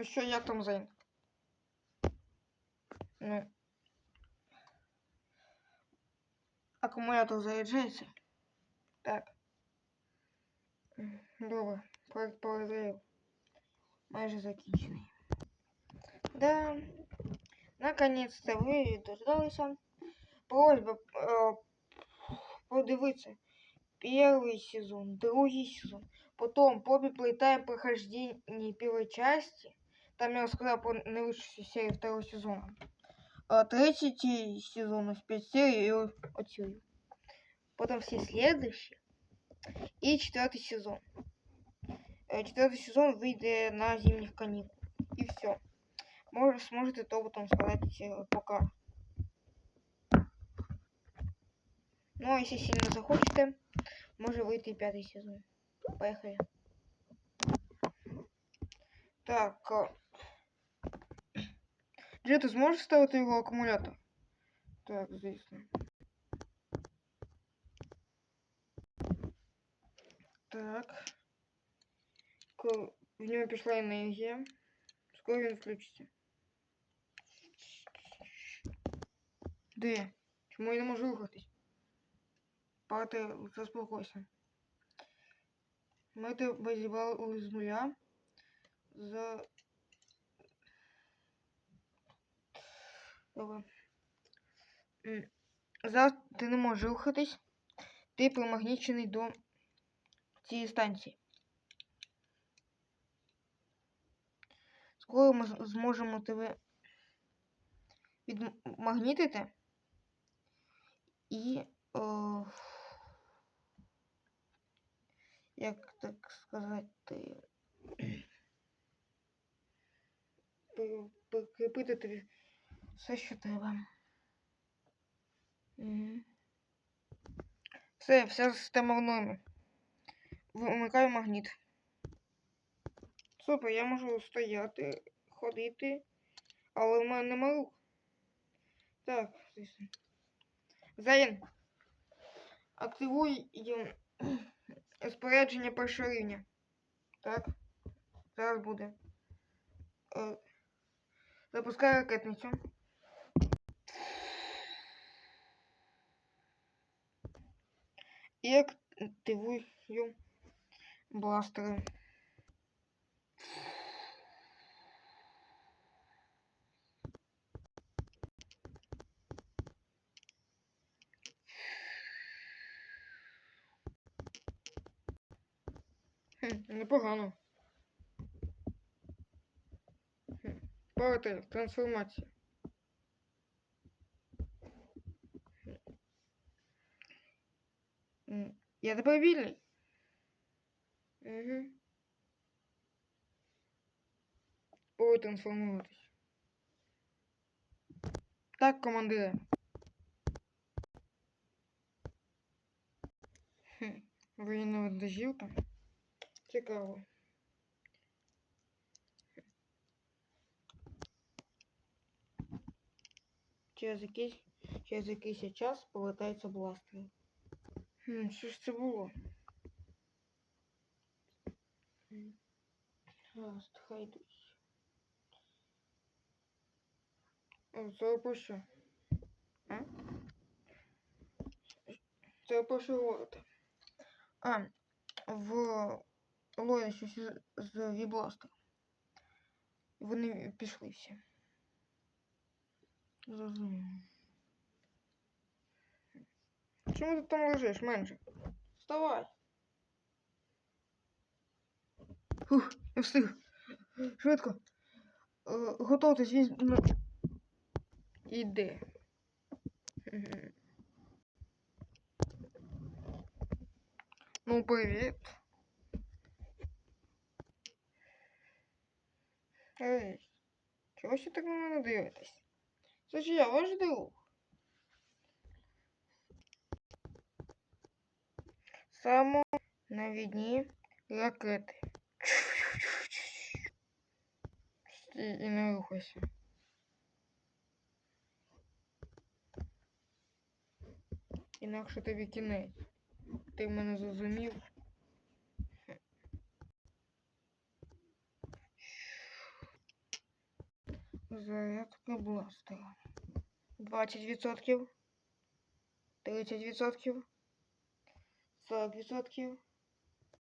Ну що, як там Зейн? Ну. Акумулятор заряджається? Так. Добре. Проект перезарив. Майже закінчений. Да. Наконец-то ви дождалися. Просьба э, подивитися. Первый сезон, другий сезон. Потом Поби Плейтайм прохождение первой части. Там я рассказал про наивысшую серию второго сезона. А третий сезон из 5 серий и от серии. Потом все следующие. И четвертый сезон. Э, Четвертый сезон выйдет на зимних каникул. И все. Может, сможете то потом сказать э, пока. Ну, а если сильно захочете, може вийти і п'ятий сезон. Поехали. Так. А, Джей, ти зможеш ставити його акумулятор? Так, звісно. Так. Ко- В нього пішла енергія. Скоро він включиться. Де? Чому я не можу рухатись? Пати, заспокойся. Ми тебе зібрали з нуля. За. Добре. Зараз ти не можеш рухатись. Ти примагнічений до цієї станції. Скоро ми зможемо тебе відмагнітити і. О, як так сказати. Прикріпити тобі все, що треба. Все, вся система в нормі. Вимикаю магніт. Супер, я можу стояти, ходити, але в мене нема рук. Так, звісно. Зайн, активуй спорядження першого рівня. Так. Зараз буде. Е, Запускаю ракетницю. І активую бластери. Хм, непогано. Хм, Парти, трансформація. Хм. М, Я тепер вільний. Угу. Ой, трансформуватись. Так, командире. Хм, воєнна вантажівка. Цікаво. Через якийсь, через якийсь час повертається бластер. Що ж це було? Хм. Гаразд, хай йдуть. Це про? А? Це про що? А, в Лої щось з, вібластера. Вони пішли всі. Зрозуміло. Чому ти там лежиш, менше? Вставай. Фух, я встиг. Швидко. Е, Готуйтесь, він... ну, Іди. Ну, привіт. Ей, чого ще так на мене дивитесь? Ж я ваш друг. Самонавідні ракети. І не рухайся. Інакше тобі кінець. Ти мене зрозумів. Зарядка бластера. 20%. 30%. 40%.